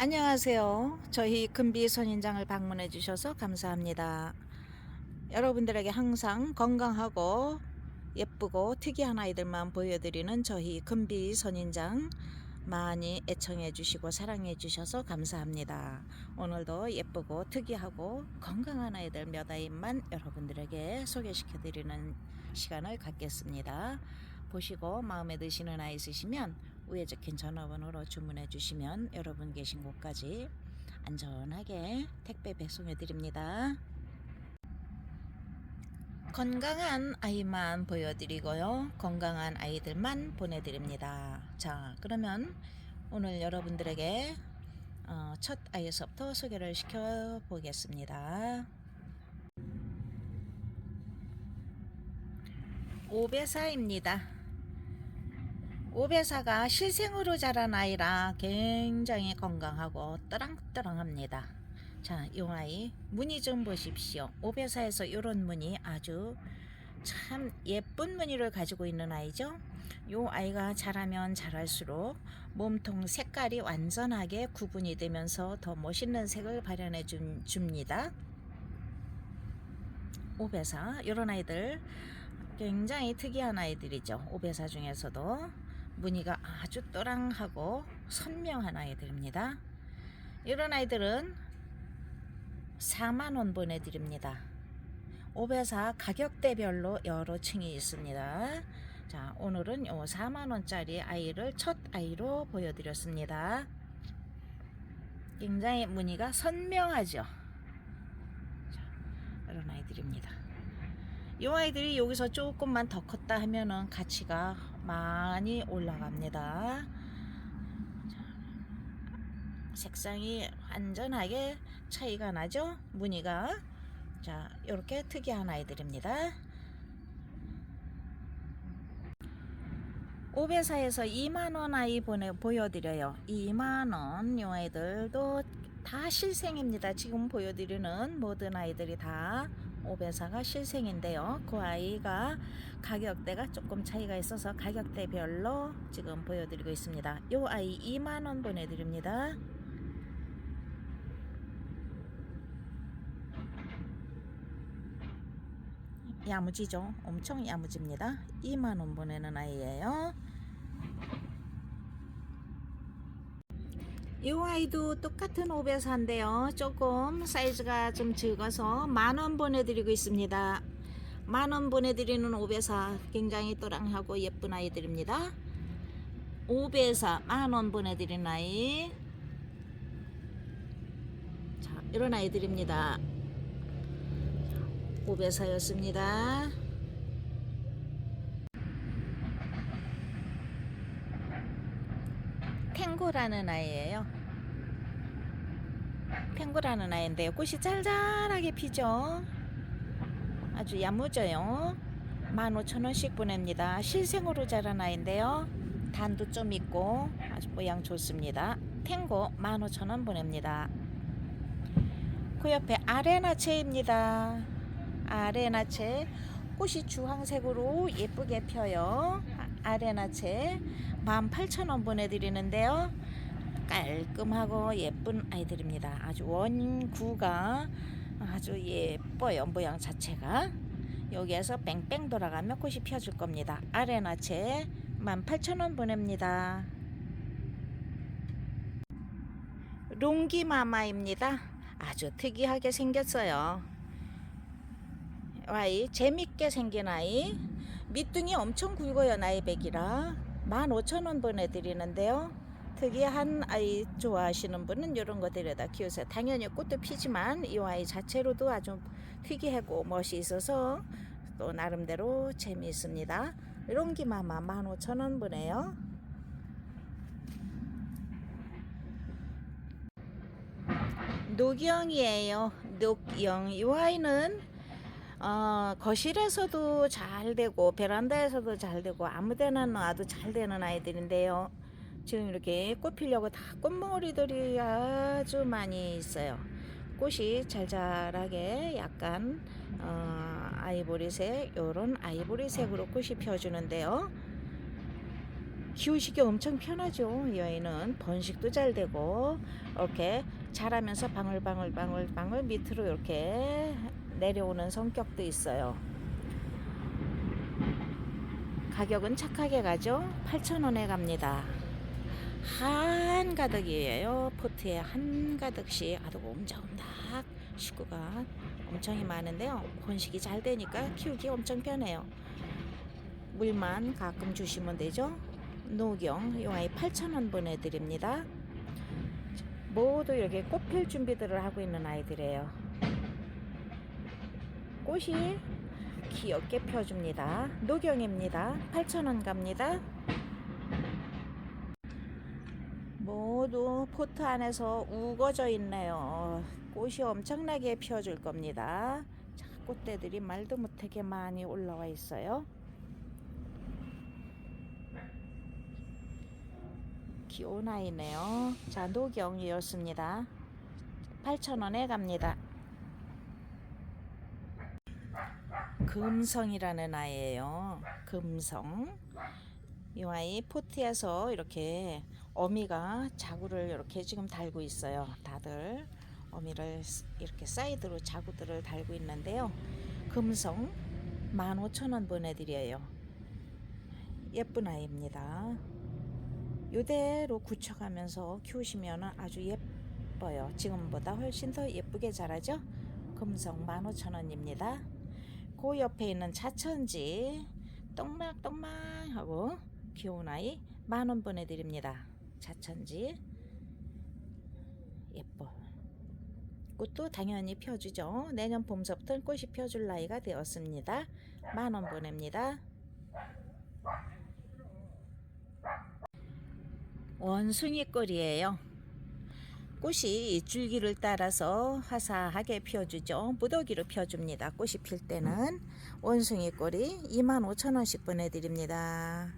안녕하세요. 저희 금비 선인장을 방문해 주셔서 감사합니다. 여러분들에게 항상 건강하고 예쁘고 특이한 아이들만 보여드리는 저희 금비 선인장 많이 애청해 주시고 사랑해 주셔서 감사합니다. 오늘도 예쁘고 특이하고 건강한 아이들 몇 아이만 여러분들에게 소개시켜 드리는 시간을 갖겠습니다. 보시고 마음에 드시는 아이 있으시면 위에 적힌 전화번호로 주문해 주시면 여러분 계신 곳까지 안전하게 택배 배송해 드립니다. 건강한 아이만 보여드리고요. 건강한 아이들만 보내드립니다. 자, 그러면 오늘 여러분들에게 어, 첫 아이에서부터 소개를 시켜 보겠습니다. 오배사입니다. 오배사가 실생으로 자란 아이라 굉장히 건강하고 떠랑떠랑합니다. 자, 이 아이 무늬 좀 보십시오. 오배사에서 이런 무늬 아주 참 예쁜 무늬를 가지고 있는 아이죠. 이 아이가 자라면 자랄수록 몸통 색깔이 완전하게 구분이 되면서 더 멋있는 색을 발현해 준, 줍니다. 오배사 이런 아이들 굉장히 특이한 아이들이죠. 오배사 중에서도 무늬가 아주 또랑하고 선명한 아이들입니다. 이런 아이들은 4만 원 보내드립니다. 오배사 가격대별로 여러 층이 있습니다. 자, 오늘은 요 4만 원짜리 아이를 첫 아이로 보여드렸습니다. 굉장히 무늬가 선명하죠. 자, 이런 아이들입니다. 이 아이들이 여기서 조금만 더 컸다 하면은 가치가 많이 올라갑니다. 자, 색상이 완전하게 차이가 나죠? 무늬가. 자, 이렇게 특이한 아이들입니다. 오배사에서 2만원 아이 보내, 보여드려요. 2만원, 이 아이들도 다 실생입니다. 지금 보여드리는 모든 아이들이 다 오배사가 실생인데요. 그 아이가 가격대가 조금 차이가 있어서 가격대별로 지금 보여드리고 있습니다. 이 아이 2만원 보내드립니다. 야무지죠? 엄청 야무집니다. 2만원 보내는 아이예요. 이 아이도 똑같은 오배사인데요. 조금 사이즈가 좀 적어서 만원 보내드리고 있습니다. 만원 보내드리는 오배사 굉장히 또랑하고 예쁜 아이들입니다. 오배사 만원 보내드리는 아이. 자, 이런 아이들입니다. 오배사였습니다. 탱고라는 아이예요. 탱고라는 아이인데요. 꽃이 짤짤하게 피죠. 아주 야무져요. 15,000원씩 보냅니다. 실생으로 자란 아이인데요. 단도 좀 있고 아주 모양 좋습니다. 탱고 15,000원 보냅니다. 그 옆에 아레나체입니다. 아레나체 꽃이 주황색으로 예쁘게 펴요. 아레나체 18,000원 보내드리는데요. 깔끔하고 예쁜 아이들입니다. 아주 원구가 아주 예뻐요. 모양 자체가. 여기에서 뺑뺑 돌아가면 꽃이 펴줄 겁니다. 아레나체 18,000원 보냅니다. 롱기마마입니다. 아주 특이하게 생겼어요. 아이 재밌게 생긴 아이 밑둥이 엄청 굵어요 나이백이라 15,000원 보내드리는데요 특이한 아이 좋아하시는 분은 이런 거 데려다 키우세요. 당연히 꽃도 피지만 이 아이 자체로도 아주 특이하고 멋이 있어서 또 나름대로 재미있습니다. 롱기마마 15,000원 보내요. 녹영이에요. 녹영. 이 아이는 어, 거실에서도 잘 되고 베란다에서도 잘 되고 아무데나 놔도 잘 되는 아이들인데요. 지금 이렇게 꽃 피려고 다 꽃머리들이 아주 많이 있어요. 꽃이 잘 자라게 약간 어, 아이보리색 요런 아이보리색으로 꽃이 펴주는데요. 키우시기 엄청 편하죠. 이 아이는 번식도 잘 되고 이렇게 자라면서 방울방울 방울 방울 밑으로 이렇게 내려오는 성격도 있어요. 가격은 착하게 가죠. 8,000원에 갑니다. 한 가득이에요. 포트에 한 가득씩 아주 옴작옴작 식구가 엄청이 많은데요. 번식이 잘 되니까 키우기 엄청 편해요. 물만 가끔 주시면 되죠. 노경 요 아이 8,000원 보내드립니다. 모두 이렇게 꽃필 준비들을 하고 있는 아이들이에요. 꽃이 귀엽게 펴줍니다. 노경입니다. 8,000원 갑니다. 모두 포트 안에서 우거져 있네요. 꽃이 엄청나게 피어줄 겁니다. 자, 꽃대들이 말도 못하게 많이 올라와 있어요. 귀여운 아이네요. 자, 노경이었습니다. 8,000원에 갑니다. 금성이라는 아이예요. 금성. 이 아이 포트에서 이렇게 어미가 자구를 이렇게 지금 달고 있어요. 다들 어미를 이렇게 사이드로 자구들을 달고 있는데요. 금성 15,000원 보내드려요. 예쁜 아이입니다. 이대로 굳혀가면서 키우시면 아주 예뻐요. 지금보다 훨씬 더 예쁘게 자라죠? 금성 15,000원입니다. 그 옆에 있는 차천지 똥막똥막 하고 귀여운 아이 만원 보내드립니다. 차천지 예뻐. 꽃도 당연히 펴주죠. 내년 봄서부터는 꽃이 펴줄 나이가 되었습니다. 만원 보냅니다. 원숭이 꼴이에요. 꽃이 이 줄기를 따라서 화사하게 피워주죠. 무더기로 펴줍니다. 꽃이 필 때는 원숭이 꼴이 25,000원씩 보내드립니다.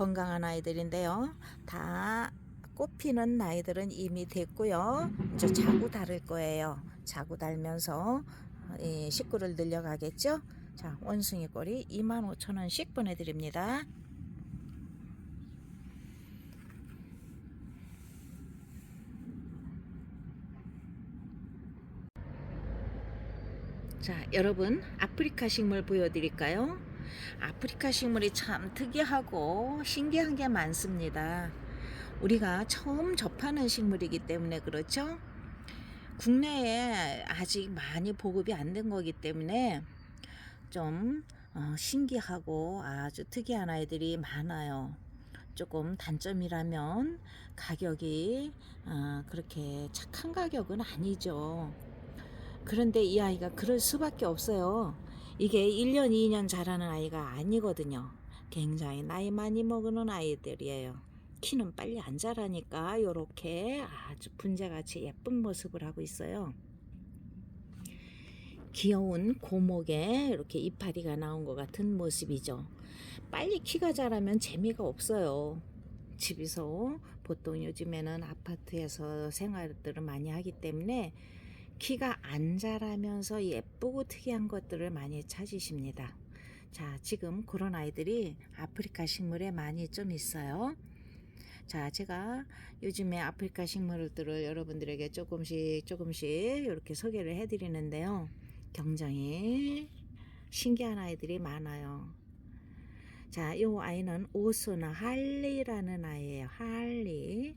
건강한 아이들인데요. 다 꽃피는 나이들은 이미 됐고요. 이제 자구 달을 거예요. 자구 달면서 이 식구를 늘려가겠죠. 자, 원숭이 꼴이 25,000원씩 보내드립니다. 자, 여러분, 아프리카 식물 보여드릴까요? 아프리카 식물이 참 특이하고 신기한 게 많습니다. 우리가 처음 접하는 식물이기 때문에 그렇죠? 국내에 아직 많이 보급이 안 된 거기 때문에 좀 어, 신기하고 아주 특이한 아이들이 많아요. 조금 단점이라면 가격이 아, 그렇게 착한 가격은 아니죠. 그런데 이 아이가 그럴 수밖에 없어요. 이게 1년, 2년 자라는 아이가 아니거든요. 굉장히 나이 많이 먹는 아이들이에요. 키는 빨리 안 자라니까 이렇게 아주 분재같이 예쁜 모습을 하고 있어요. 귀여운 고목에 이렇게 이파리가 나온 것 같은 모습이죠. 빨리 키가 자라면 재미가 없어요. 집에서 보통 요즘에는 아파트에서 생활들을 많이 하기 때문에 키가 안 자라면서 예쁘고 특이한 것들을 많이 찾으십니다. 자, 지금 그런 아이들이 아프리카 식물에 많이 좀 있어요. 자, 제가 요즘에 아프리카 식물들을 여러분들에게 조금씩 조금씩 이렇게 소개를 해드리는데요. 굉장히 신기한 아이들이 많아요. 자, 이 아이는 오소나 할리라는 아이예요. 할리.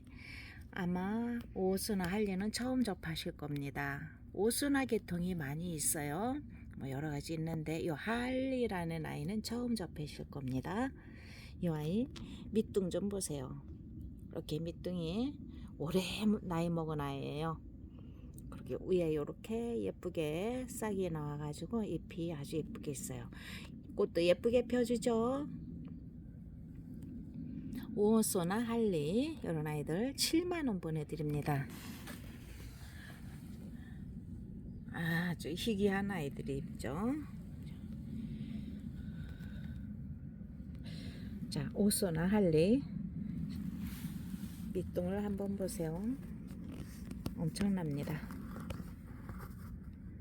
아마 오수나 할리는 처음 접하실 겁니다. 오수나 계통이 많이 있어요. 뭐 여러 가지 있는데 이 할리라는 아이는 처음 접하실 겁니다. 이 아이 밑둥 좀 보세요. 이렇게 밑둥이 오래 나이 먹은 아이예요. 그렇게 위에 이렇게 예쁘게 싹이 나와가지고 잎이 아주 예쁘게 있어요. 꽃도 예쁘게 펴주죠. 오소나 할리 이런 아이들 7만원 보내드립니다. 아주 희귀한 아이들이 있죠. 자 오소나 할리 밑동을 한번 보세요. 엄청납니다.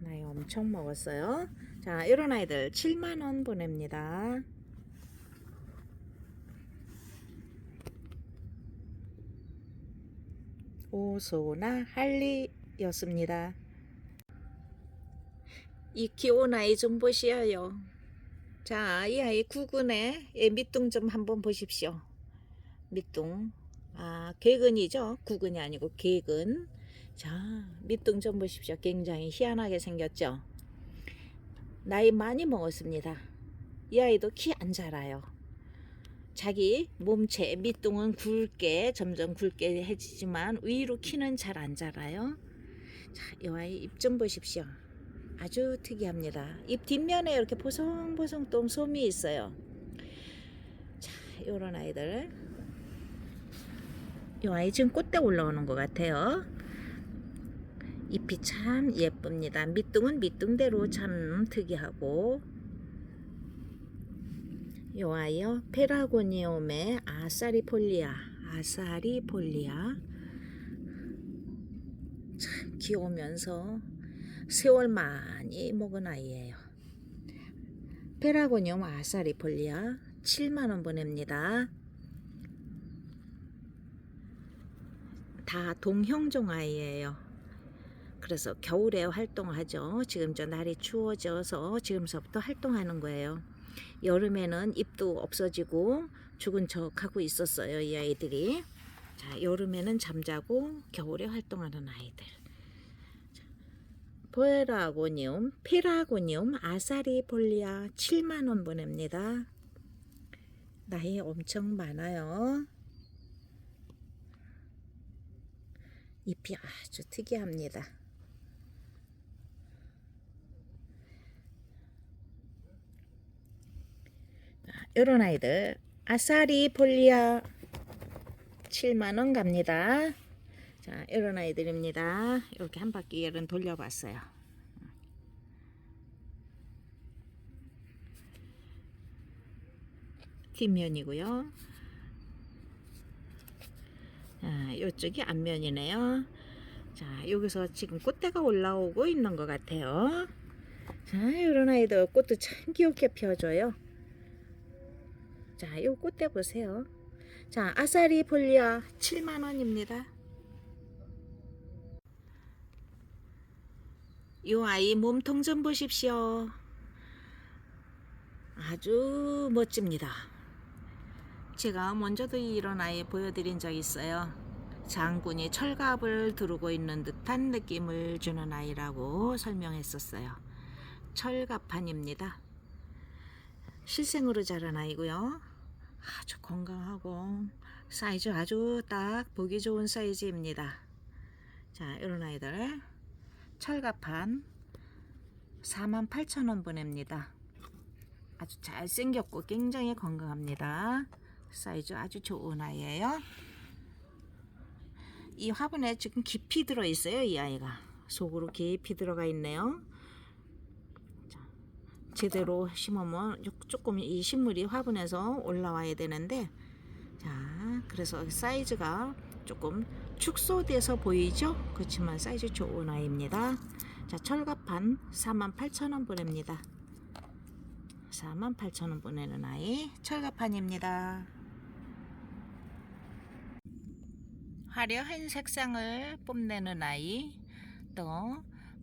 나이 엄청 먹었어요. 자 이런 아이들 7만원 보냅니다 오소나 할리였습니다. 이 귀여운 아이 좀 보시어요. 자, 이 아이 구근의 예, 밑둥 좀 한번 보십시오. 밑둥. 아, 개근이죠. 구근이 아니고 개근. 자, 밑둥 좀 보십시오. 굉장히 희한하게 생겼죠. 나이 많이 먹었습니다. 이 아이도 키 안 자라요. 자기 몸체 밑둥은 굵게 점점 굵게 해지지만 위로 키는 잘 안 자라요. 자, 이 아이 입 좀 보십시오. 아주 특이합니다. 입 뒷면에 이렇게 보송보송 또 솜이 있어요. 자, 요런 아이들. 이 아이 지금 꽃대 올라오는 것 같아요. 잎이 참 예쁩니다. 밑둥은 밑둥대로 참 특이하고 요 아이요 페라고니움의 아사리폴리아 아사리폴리아 참 귀여우면서 세월 많이 먹은 아이예요. 페라고니움 아사리폴리아 7만원 보냅니다. 다 동형종 아이예요. 그래서 겨울에 활동하죠. 지금 저 날이 추워져서 지금서부터 활동하는 거예요. 여름에는 잎도 없어지고 죽은 척하고 있었어요. 이 아이들이. 자, 여름에는 잠자고 겨울에 활동하는 아이들. 포에라고니움, 피라고니움, 아사리폴리아 7만 원 보냅니다. 나이 엄청 많아요. 잎이 아주 특이합니다. 이런 아이들 아사리 폴리아 7만원 갑니다. 자, 이런 아이들입니다. 이렇게 한 바퀴를 돌려봤어요. 뒷면이고요. 자, 이쪽이 앞면이네요. 자, 여기서 지금 꽃대가 올라오고 있는 것 같아요. 자, 이런 아이들 꽃도 참 귀엽게 펴줘요. 자, 요 꽃대 보세요. 자, 아사리 폴리아 7만원입니다. 요 아이 몸통 좀 보십시오. 아주 멋집니다. 제가 먼저도 이런 아이 보여드린 적 있어요. 장군이 철갑을 두르고 있는 듯한 느낌을 주는 아이라고 설명했었어요. 철갑판입니다. 실생으로 자란 아이고요. 아주 건강하고 사이즈 아주 딱 보기 좋은 사이즈입니다. 자, 이런 아이들 철갑판 48,000원 보냅니다. 아주 잘생겼고 굉장히 건강합니다. 사이즈 아주 좋은 아이예요. 이 화분에 지금 깊이 들어 있어요. 이 아이가 속으로 깊이 들어가 있네요. 자, 제대로 심으면 조금 이 식물이 화분에서 올라와야 되는데 자 그래서 사이즈가 조금 축소돼서 보이죠? 그렇지만 사이즈 좋은 아이입니다. 자 철갑판 48,000원 보냅니다. 48,000원 보내는 아이 철갑판입니다. 화려한 색상을 뽐내는 아이 또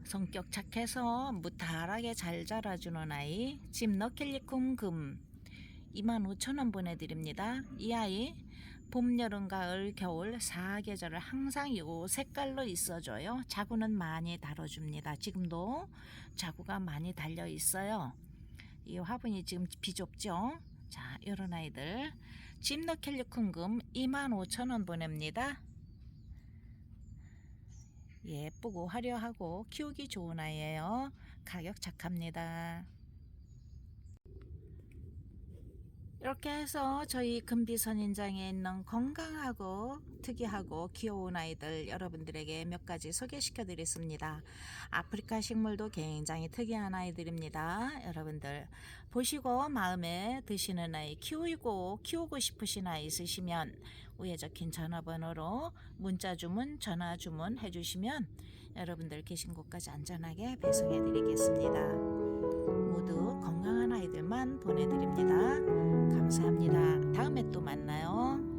성격 착해서 무탈하게 잘 자라주는 아이 짐너켈리쿰 금 25,000원 보내드립니다. 이 아이 봄, 여름, 가을, 겨울 4계절을 항상 이 색깔로 있어줘요. 자구는 많이 달아줍니다. 지금도 자구가 많이 달려 있어요. 이 화분이 지금 비좁죠? 자, 이런 아이들 짐너켈리쿰금 25,000원 보냅니다. 예쁘고 화려하고 키우기 좋은 아이예요. 가격 착합니다. 이렇게 해서 저희 금비선인장에 있는 건강하고 특이하고 귀여운 아이들 여러분들에게 몇 가지 소개시켜 드렸습니다. 아프리카 식물도 굉장히 특이한 아이들입니다. 여러분들 보시고 마음에 드시는 아이 키우고 키우고 싶으신 아이 있으시면 위에 적힌 전화번호로 문자 주문, 전화 주문 해주시면 여러분들 계신 곳까지 안전하게 배송해 드리겠습니다. 모두 건강한 아이들만 보내드립니다. 감사합니다. 다음에 또 만나요.